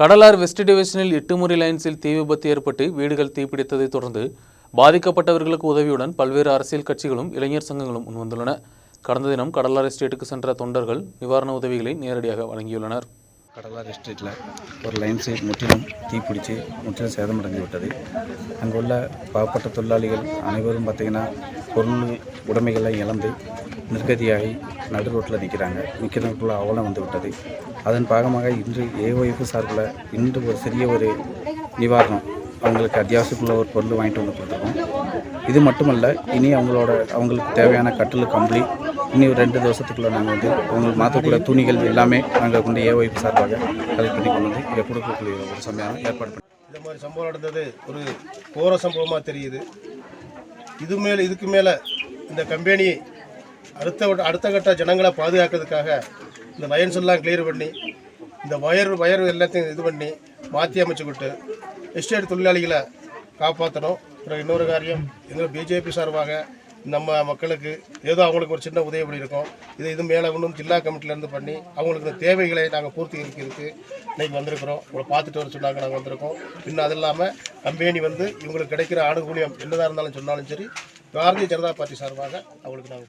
கடலார் west டிவிஷனில் எட்டுமுறை லைன்ஸில் தீ விபத்து ஏற்பட்டு வீடுகள் தீப்பிடித்ததைத் தொடர்ந்து பாதிக்கப்பட்டவர்களுக்கு உதவியுடன் பல்வேறு அரசியல் கட்சிகளும் இளைஞர் சங்கங்களும் முன்வந்துள்ளன. கடந்த தினம் கடலார் எஸ்டேட்டுக்கு சென்ற தொண்டர்கள் நிவாரண உதவிகளை நேரடியாக வழங்கியுள்ளனர். கடலார் எஸ்டேட்டில் ஒரு லைன்ஸு முற்றிலும் தீப்பிடிச்சு முற்றிலும் சேதமடைந்து விட்டது. பாவப்பட்ட தொழிலாளிகள் அனைவரும் பார்த்திங்கன்னா பொருள் உடைமைகளை இழந்து நிர்கதியாகி நடு ரோட்டில் நிற்கிறாங்க. நிற்கிறதுக்குள்ள அவலம் வந்து விட்டது. அதன் பாகமாக இன்று ஏஒஎஃப் சார்பில் இன்று ஒரு சிறிய ஒரு நிவாரணம். அவங்களுக்கு அத்தியாவசியக்குள்ள ஒரு பொருள் வாங்கிட்டு வந்து கொடுத்துருக்கோம். இது மட்டுமல்ல இனி அவங்களோட அவங்களுக்கு தேவையான கட்டில் கம்பளி இனி ஒரு ரெண்டு வருஷத்துக்குள்ள நாங்கள் வந்து அவங்களுக்கு மாற்றக்கூடிய துணிகள் எல்லாமே நாங்கள் கொண்டு ஏஒய்ஃபு சார்பாக கலெக்ட் பண்ணி கொண்டு வந்து இதை கொடுக்கக்கூடிய ஒரு சமயம் ஏற்பாடு பண்ணி இந்த மாதிரி சம்பவம் நடந்தது ஒரு கோர சம்பவமாக தெரியுது. இது மேலே இதுக்கு மேலே இந்த கம்பெனி அடுத்த வட்ட- அடுத்த கட்ட ஜனங்களை பாதுகாக்கிறதுக்காக இந்த லயன்ஸ் எல்லாம் கிளியர் பண்ணி இந்த வயர் வயர் எல்லாத்தையும் இது பண்ணி மாற்றி அமைச்சுக்கிட்டு எஸ்டேட் தொழிலாளிகளை காப்பாற்றணும் அப்புறம் இன்னொரு காரியம் எங்கள் பிஜேபி சார்பாக நம்ம மக்களுக்கு ஏதோ அவங்களுக்கு ஒரு சின்ன உதவி இருக்கும். இது இது மேலே இன்னும் ஜில்லா கமிட்டிலேருந்து பண்ணி அவங்களுக்கு இந்த தேவைகளை நாங்கள் பூர்த்தி இருக்கிறதுக்கு இன்னைக்கு வந்திருக்கிறோம். உங்களை பார்த்துட்டு வர சொன்னாங்க நாங்கள் வந்திருக்கோம். இன்னும் அது இல்லாமல் கம்பெனி வந்து இவங்களுக்கு கிடைக்கிற ஆணுகூலியம் என்னதாக இருந்தாலும் சொன்னாலும் சரி பாரதிய ஜனதா பார்ட்டி சார்பாக அவங்களுக்கு நாங்கள்